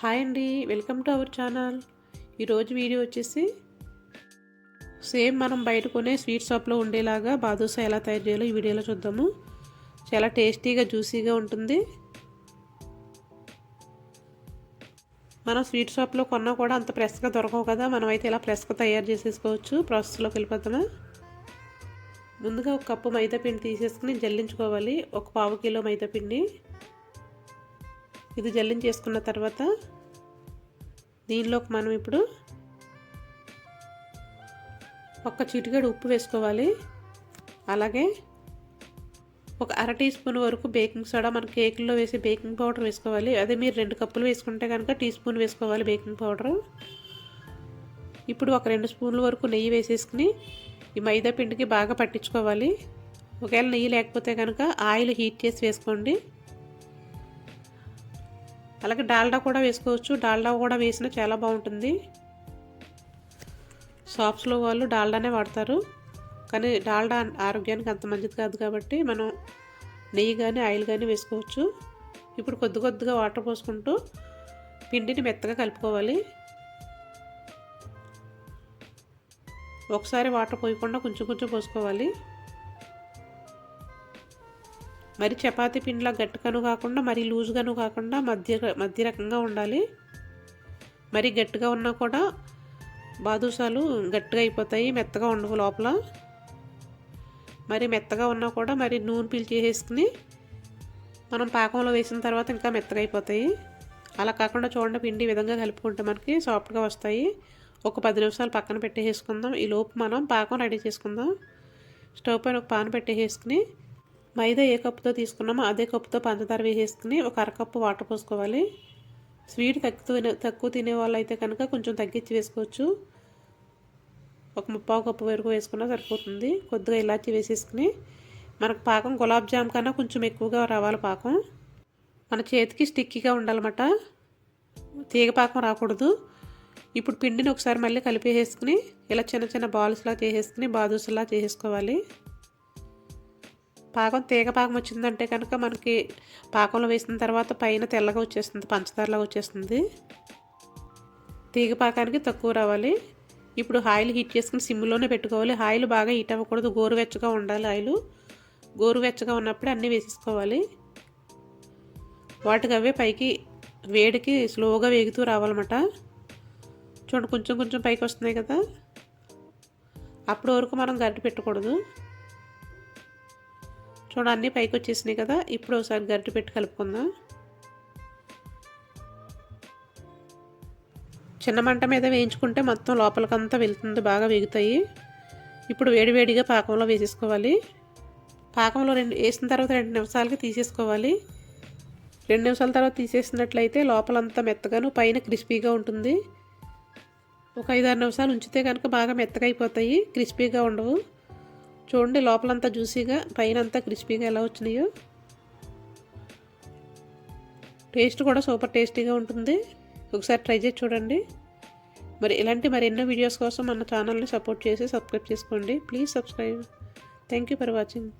Hi అండి welcome to our channel. ఈరోజు video వచ్చేసి సేమ్ మనం బయట కొనే స్వీట్ షాప్లో ఉండేలాగా బాదుషా ఎలా తయారు చేయాలో ఈ వీడియోలో చూద్దాము. చాలా టేస్టీగా జ్యూసీగా ఉంటుంది. మనం స్వీట్ షాప్లో కొన్నా కూడా అంత ఫ్రెష్గా దొరకవు కదా మనం అయితే ఇలా ఫ్రెష్గా తయారు చేసేసుకోవచ్చు. ప్రాసెస్లోకి వెళ్ళిపోతామా? ముందుగా ఒక కప్పు మైదా పిండి తీసేసుకుని జల్లించుకోవాలి. ఒక పావు కిలో మైదా పిండి. ఇది జల్లించేసుకున్న తర్వాత దీనిలోకి మనం ఇప్పుడు ఒక చిటికెడు ఉప్పు వేసుకోవాలి. అలాగే ఒక అర టీ స్పూన్ వరకు బేకింగ్ సోడా మన కేకుల్లో వేసి బేకింగ్ పౌడర్ వేసుకోవాలి. అదే మీరు రెండు కప్పులు వేసుకుంటే కనుక టీ స్పూన్ వేసుకోవాలి బేకింగ్ పౌడర్. ఇప్పుడు ఒక రెండు స్పూన్ల వరకు నెయ్యి వేసేసుకుని ఈ మైదా పిండికి బాగా పట్టించుకోవాలి. ఒకవేళ నెయ్యి లేకపోతే కనుక ఆయిల్ హీట్ చేసి వేసుకోండి. అలాగే డాల్డా కూడా వేసుకోవచ్చు. డాల్డా కూడా వేసినా చాలా బాగుంటుంది. షాప్స్లో వాళ్ళు డాల్డానే వాడతారు. కానీ డాల్డా ఆరోగ్యానికి అంత మంచిది కాదు కాబట్టి మనం నెయ్యి కానీ ఆయిల్ కానీ వేసుకోవచ్చు. ఇప్పుడు కొద్ది కొద్దిగా వాటర్ పోసుకుంటూ పిండిని మెత్తగా కలుపుకోవాలి. ఒకసారి వాటర్ పోయకుండా కొంచెం కొంచెం పోసుకోవాలి. మరి చపాతీ పిండిలా గట్టిగాను కాకుండా మరి లూజ్గాను కాకుండా మధ్య మధ్య రకంగా ఉండాలి. మరి గట్టిగా ఉన్నా కూడా బాదుషాలు గట్టిగా అయిపోతాయి మెత్తగా ఉండవు లోపల. మరి మెత్తగా ఉన్నా కూడా మరి నూనె పీల్చేసేసుకుని మనం పాకంలో వేసిన తర్వాత ఇంకా మెత్తగా అయిపోతాయి. అలా కాకుండా చూడండి పిండి విధంగా కలుపుకుంటే మనకి సాఫ్ట్గా వస్తాయి. ఒక పది నిమిషాలు పక్కన పెట్టేసుకుందాం ఈ లోపు మనం పాకం రెడీ చేసుకుందాం. స్టవ్ పైన ఒక పాన్ పెట్టేసుకుని మైదా ఏ కప్పుతో తీసుకున్నామో అదే కప్పుతో పంచదార వేసేసుకుని ఒక అరకప్పు వాటర్ పోసుకోవాలి. స్వీట్ తక్కువ తక్కువ తినే వాళ్ళు అయితే కనుక కొంచెం తగ్గించి వేసుకోవచ్చు. ఒక ముప్పావు కప్పు వరకు వేసుకున్నా సరిపోతుంది. కొద్దిగా ఇలాచి వేసేసుకుని మనకు పాకం గులాబ్ జామ్ కన్నా కొంచెం ఎక్కువగా రావాలి పాకం. మన చేతికి స్టిక్కీగా ఉండాలన్నమాట. తీగ పాకం రాకూడదు. ఇప్పుడు పిండిని ఒకసారి మళ్ళీ కలిపేసేసుకుని ఇలా చిన్న చిన్న బాల్స్లా చేసేసుకుని బాదుసులా చేసేసుకోవాలి. పాకం తీగ పాకం వచ్చిందంటే కనుక మనకి పాకంలో వేసిన తర్వాత పైన తెల్లగా వచ్చేస్తుంది పంచదారలాగా వచ్చేస్తుంది. తీగ పాకానికి తక్కువ రావాలి. ఇప్పుడు ఆయిల్ హీట్ చేసుకుని సిమ్లోనే పెట్టుకోవాలి. ఆయిల్ బాగా హీట్ అవ్వకూడదు. గోరువెచ్చగా ఉండాలి ఆయిల్. గోరువెచ్చగా ఉన్నప్పుడు అన్నీ వేసేసుకోవాలి. వాటికి అవే పైకి వేడికి స్లోగా వేగుతూ రావాలన్నమాట. చూడండి కొంచెం కొంచెం పైకి వస్తున్నాయి కదా. అప్పటి వరకు మనం గడ్డి పెట్టకూడదు. చూడండి అన్నీ పైకి వచ్చేసినాయి కదా. ఇప్పుడు ఒకసారి గరిటె పెట్టి కలుపుకుందాం. చిన్న మంట మీద వేయించుకుంటే మొత్తం లోపలికంతా వెళ్తుంది బాగా వేగుతాయి. ఇప్పుడు వేడివేడిగా పాకంలో వేసేసుకోవాలి. పాకంలో రెండు వేసిన తర్వాత రెండు నిమిషాలకి తీసేసుకోవాలి. రెండు నిమిషాల తర్వాత తీసేసినట్లయితే లోపలంతా మెత్తగాను పైన క్రిస్పీగా ఉంటుంది. ఒక ఐదారు నిమిషాలు ఉంచితే కనుక బాగా మెత్తగా అయిపోతాయి క్రిస్పీగా ఉండవు. చూడండి లోపలంతా జ్యూసీగా పైన అంతా క్రిస్పీగా ఎలా వచ్చినాయో. టేస్ట్ కూడా సూపర్ టేస్టీగా ఉంటుంది. ఒకసారి ట్రై చేసి చూడండి. మరి ఇలాంటి మరి ఎన్నో వీడియోస్ కోసం మన ఛానల్ని సపోర్ట్ చేసి సబ్స్క్రైబ్ చేసుకోండి. Please subscribe. Thank you for watching.